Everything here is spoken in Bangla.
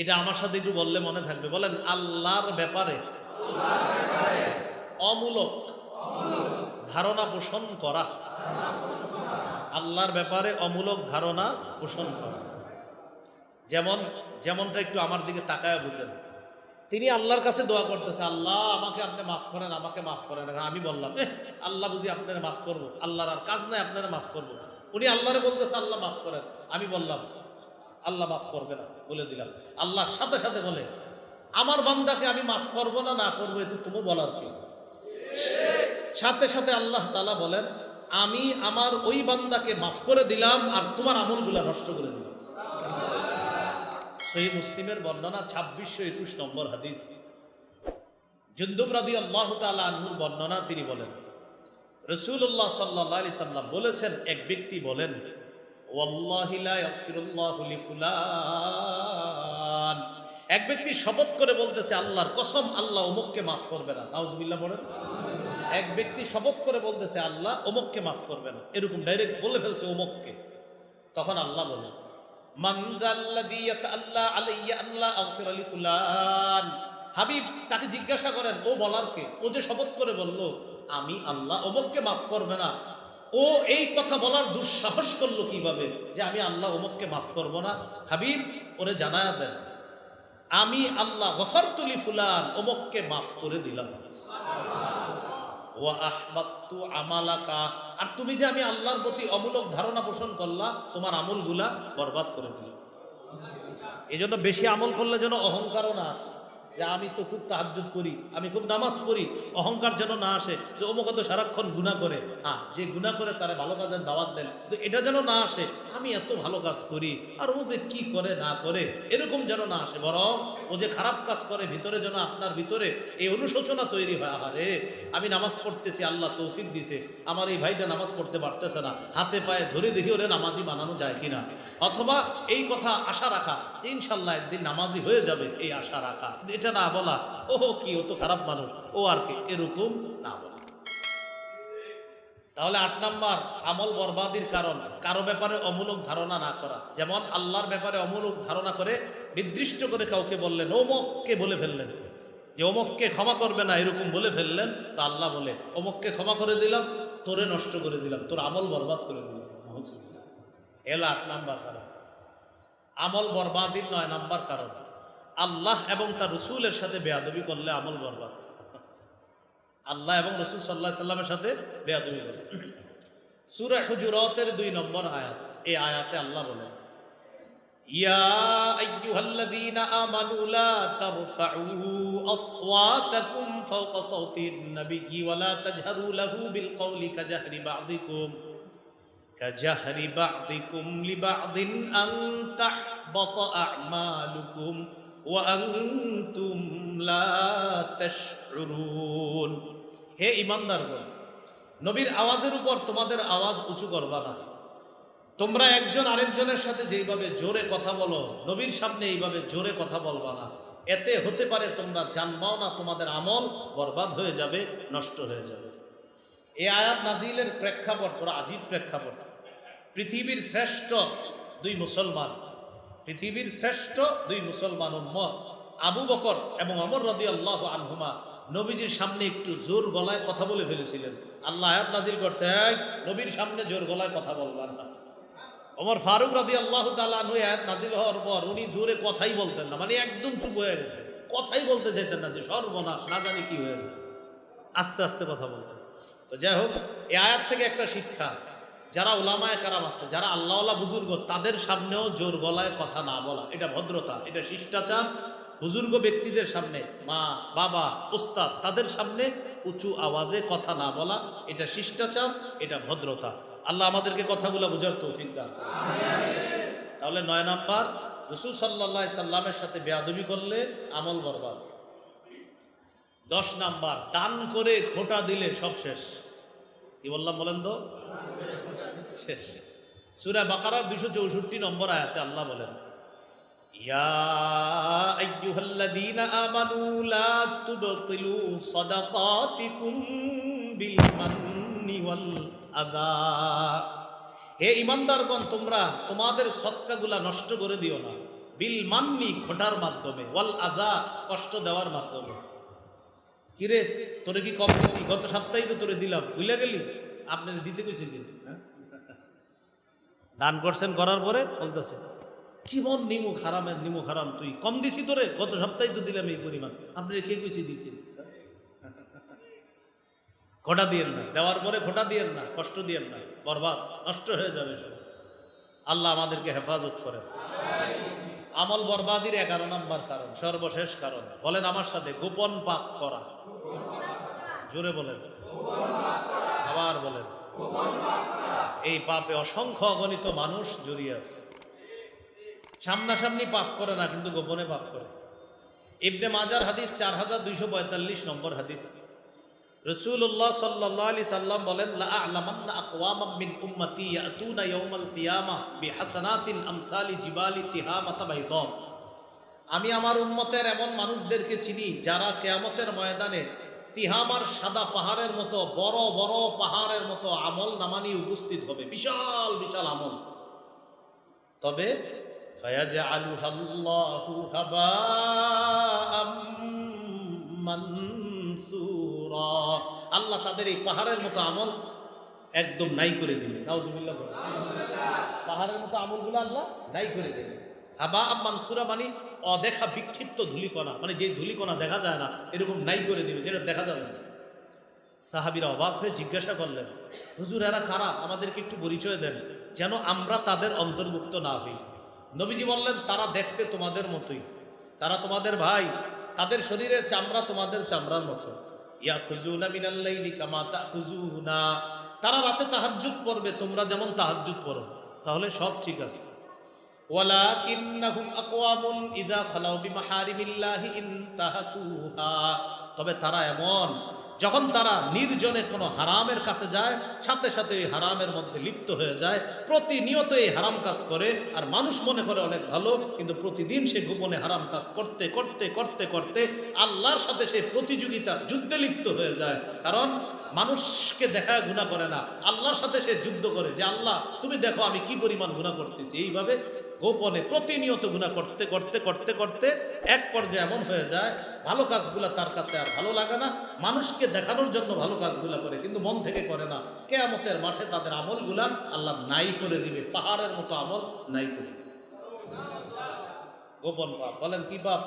এটা আমার সাথে একটু বললে মনে থাকবে। বলেন, আল্লাহর ব্যাপারে অমূলক ধারণা পোষণ করা। আল্লাহর ব্যাপারে অমূলক ধারণা পোষণ করা। যেমন, যেমনটা একটু আমার দিকে তাকায় বুঝেন। তিনি আল্লাহর কাছে দোয়া করতেছে, আল্লাহ, আমাকে আপনি মাফ করেন, আমাকে মাফ করেন। আমি বললাম আল্লাহ বুঝি আপনারা মাফ করব। আল্লাহর আর কাজ নাই, আপনারা মাফ করব। উনি আল্লাহরে বলতেছে, আল্লাহ মাফ করেন। আমি বললাম আল্লাহ মাফ করবে না, বলে দিলাম। আল্লাহর সাথে সাথে বলে, আমার বান্দাকে আমি মাফ করব না না করব এতে তুমি বলার কি? সাথে সাথে আল্লাহ তালা বলেন, আমি আমার ওই বান্দাকে মাফ করে দিলাম আর তোমার আমলগুলা নষ্ট করে দিলাম। সেই মুসলিমের বর্ণনা ছাব্বিশশো একুশ নম্বর হাদিস। জুন্দুব রাদি আল্লাহ তালা আনহুর বর্ণনা তিনি বলেন রসুল্লাহ সাল্লাহ সাল্লাম বলেছেন, এক ব্যক্তি বলেন এক ব্যক্তি শপথ করে বলতেছে, আল্লাহর কসম, আল্লাহ অমুককে মাফ করবে না। নাউজুবিল্লাহ বলেন এক ব্যক্তি শপথ করে বলতেছে, আল্লাহ অমুককে মাফ করবে না। এরকম ডাইরেক্ট বলে ফেলছে অমুককে। তখন আল্লাহ বলে হাবিব তাকে জিজ্ঞাসা করেন, ও বলার কে ও যে শপথ করে বলল, আমি আল্লাহ অমুককে মাফ করবে না। ও এই কথা বলার দুঃসাহস করল কীভাবে? যে আমি আল্লাহ অমুককে মাফ করব না। হাবিব, ওরে জানায়া দেন, আমি আল্লাহ গফর তুলি ফুলান অমুককে মাফ করে দিলাম। আহবাত্তু আমালাকা। আর তুমি যে আমি আল্লাহর প্রতি অমূলক ধারণা পোষণ করলা, তোমার আমলগুলা বরবাদ করে দিল। এই জন্য বেশি আমল করলে যেন অহংকারও না আসে। যে আমি তো খুব তাহাজ্জুদ করি, আমি খুব নামাজ পড়ি, অহংকার যেন না আসে, যে অমুক তো সারাক্ষণ গুণা করে। হ্যাঁ যে গুণা করে তারা ভালো কাজের দাওয়াত দেন তো এটা যেন না আসে, আমি এত ভালো কাজ করি, আর ও যে কি করে না করে, এরকম যেন না আসে, বরং ও যে খারাপ কাজ করে ভিতরে যেন আপনার ভিতরে এই অনুশোচনা তৈরি হয়। আহারে, আমি নামাজ পড়তেছি, আল্লাহ তৌফিক দিছে, আমার এই ভাইটা নামাজ পড়তে পারতেছে না, হাতে পায়ে ধরে দেখি ওরে নামাজি বানানো যায় কিনা। অথবা এই কথা আশা রাখা, ইনশাল্লাহ একদিন নামাজি হয়ে যাবে এই আশা রাখা। কিন্তু এটা না বলা ও কি, ও তো খারাপ মানুষ, ও আর কি, এরকম না বলা। তাহলে আট নাম্বার, আমল বরবাদির কারণ, কারও ব্যাপারে অমূলক ধারণা না করা। যেমন আল্লাহর ব্যাপারে অমূলক ধারণা করে, নির্দিষ্ট করে কাউকে বললেন, ওমককে বলে ফেললেন। যে অমককে ক্ষমা করবে না, এরকম বলে ফেললেন, তো আল্লাহ বলে অমককে ক্ষমা করে দিলাম, তোরে নষ্ট করে দিলাম, তোর আমল বরবাদ করে দিলাম। এলো আট নাম্বার কারণ। আমল বরবাদির নয়, নাম্বার কারণ। আল্লাহ এবং তার রসুলের সাথে বেয়াদবি করলে আমল বরবাদ আল্লাহ এবং রসুল সাল্লাহ সাল্লামের সাথে বেয়াদবি করলে সুরা হুজুরতের দুই নম্বর আয়াত এই আয়াতে আল্লাহ বলেন يا أيها الذين آمنوا لا ترفعوا أصواتكم فوق صوت النبي ولا تجهروا له بالقول كجهر بعضكم كجهر بعضكم لبعض أن تحبط أعمالكم وأنتم لا تشعرون হে ইমানদারগণ নবীর আওয়াজের উপর তোমাদের আওয়াজ উঁচু করবা না তোমরা একজন আরেকজনের সাথে যেইভাবে জোরে কথা বলো নবীর সামনে এইভাবে জোরে কথা বলবা না এতে হতে পারে তোমরা জানবাও না তোমাদের আমল বরবাদ হয়ে যাবে নষ্ট হয়ে যাবে এই আয়াত নাজিলের প্রেক্ষাপট বড় আজীব প্রেক্ষাপট পৃথিবীর শ্রেষ্ঠ দুই মুসলমান পৃথিবীর শ্রেষ্ঠ দুই মুসলমান উম্মত, আবু বকর এবং অমর রদি আল্লাহ আনহুমা। নবীজির সামনে একটু জোর গলায় কথা বলে ফেলেছিলেন। আল্লাহ আয়াত নাজিল করছে নবীর সামনে জোর গলায় কথা বলবার না। অমর ফারুক রাদি আল্লাহ আয়াত নাজিল হওয়ার পর উনি জোরে কথাই বলতেন না মানে একদম চুপ হয়ে গেছে। কথাই বলতে চাইতেন না যে সর্বনাশ, না জানি কি হয়েছে। আস্তে আস্তে কথা বলতেন। তো যাই হোক এ আয়াত থেকে একটা শিক্ষা যারা ওলামায় কারাম আছে, যারা আল্লাহওয়ালা বুজুর্গ, তাদের সামনেও জোর গলায় কথা না বলা, এটা ভদ্রতা, এটা শিষ্টাচার। বুজুর্গ ব্যক্তিদের সামনে, মা, বাবা, উস্তাদ, তাদের সামনে উঁচু আওয়াজে কথা না বলা, এটা শিষ্টাচার, এটা ভদ্রতা। আল্লাহ আমাদেরকে কথাগুলো বোঝার তৌফিক দান তাহলে নয় নাম্বার, রসুল সাল্লাহ সাল্লামের সাথে বেয়াদবি করলে আমল বরবাদ। দশ নাম্বার, দান করে খোটা দিলে সব শেষ। কি বললাম বলেন তো? সুরা বাকারার দুশো চৌষট্টি নম্বর আয়াতে আল্লাহ বলেন হে ইমানদারগণ, তোমরা তোমাদের সৎকাগুলা নষ্ট করে দিও না। বিল মান্নি খোটার মাধ্যমে, ওয়াল আজা কষ্ট দেওয়ার মাধ্যমে। কিরে, তোরে কি কম দিছি গত সপ্তাহেই তো তোরে দিলাম। ভুলে গেলি? আপনাদের দিতে কইছি হ্যাঁ? দান করছেন, করার পরে বলতেছে, জীবন নিমুখ হারামের নিমুখ হারাম, তুই কম দিছি তোরে, গত সপ্তাহে তো দিলাম এই পরিমাণ। আপনি কে কইছি দিছি ঘোটা দিয়েন না, দেওয়ার পরে ঘোটা দিয়েন না, কষ্ট দিয়েন না, বরবাদ, নষ্ট হয়ে যাবে সব। আল্লাহ আমাদেরকে হেফাজত করেন। আমল বরবাদির এগারো নম্বর কারণ, সর্বশেষ কারণ। বলেন আমার সাথে, গোপন পাপ করা। জোরে বলেন। আবার বলেন। এই পাপে অসংখ্য অগণিত মানুষ জড়িয়ে আছে। সামনাসামনি পাপ করে না, কিন্তু গোপনে পাপ করে। ইবনে মাজার হাদিস চার হাজার দুইশো পঁয়তাল্লিশ নম্বর হাদিস। রসুল্লাহ সাল্লাহ আলি সাল্লাম বলেন মিন উম্মতি ইয়াতুনা ইয়াউমাল কিয়ামাহ বিহাসানাতিন আমসালি জিবালি তিহামাতা বাইদা। আমি আমার উম্মতের এমন মানুষদেরকে চিনি যারা কেয়ামতের ময়দানে তিহামার সাদা পাহাড়ের মতো, বড় বড় পাহাড়ের মতো আমল নামানি উপস্থিত হবে। বিশাল বিশাল আমল। তবে আলু আল্লাহ তাদের এই পাহাড়ের মতো আমল একদম নাই করে দিলেন। পাহাড়ের মতো আমলগুলো আল্লাহ নাই করে দিলেন। হাবা মানসুরা মানে অদেখা বিক্ষিপ্ত ধুলিকণা। মানে যে ধুলিকণা দেখা যায় না, এরকম নাই করে দিবে, যেটা দেখা যাবে না। সাহাবিরা অবাক হয়ে জিজ্ঞাসা করলেন, হুজুর, এরা কারা? আমাদেরকে একটু পরিচয় দেন, যেন আমরা তাদের অন্তর্ভুক্ত না হই। নবীজি বললেন, তারা দেখতে তোমাদের মতোই। তারা তোমাদের ভাই, তাদের শরীরের চামড়া তোমাদের চামড়ার মতো। ইয়া খুজুনা মিনাল্লাইলি কামা তাখুজুনা। তারা রাতে তাহাজ্জুদ পড়বে, তোমরা যেমন তাহাজ্জুদ পড়ো, তাহলে সব ঠিক আছে। ওয়ালাকিন্নাহুম আকওয়ামুন ইদা খালাউ বিমাহারিমিল্লাহি ইনতাহাকুহা। তবে তারা এমন, যখন তারা নির্জনে কোনো হারামের কাছে যায়, সাথে সাথে ওই হারামের মধ্যে লিপ্ত হয়ে যায়, প্রতিনিয়ত এই হারাম কাজ করে, আর মানুষ মনে করে অনেক ভালো, কিন্তু প্রতিদিন সে গোপনে হারাম কাজ করতে করতে করতে করতে আল্লাহর সাথে সে প্রতিযোগিতা যুদ্ধে লিপ্ত হয়ে যায়। কারণ মানুষকে দেখা গুণা করে না, আল্লাহর সাথে সে যুদ্ধ করে যে, আল্লাহ, তুমি দেখো আমি কি পরিমাণ গুণা করতেছি। এইভাবে গোপনে প্রতিনিয়ত গুণা করতে করতে করতে করতে এক পর্যায়ে এমন হয়ে যায়, ভালো কাজগুলো তার কাছে আর ভালো লাগে না। মানুষকে দেখানোর জন্য ভালো কাজগুলো করে, কিন্তু মন থেকে করে না। কেয়ামতের মাঠে তাদের আমলগুলা আল্লাহ নাই করে দিবে, পাহাড়ের মতো আমল নাই করে গোপন পাপ, বলেন কি পাপ?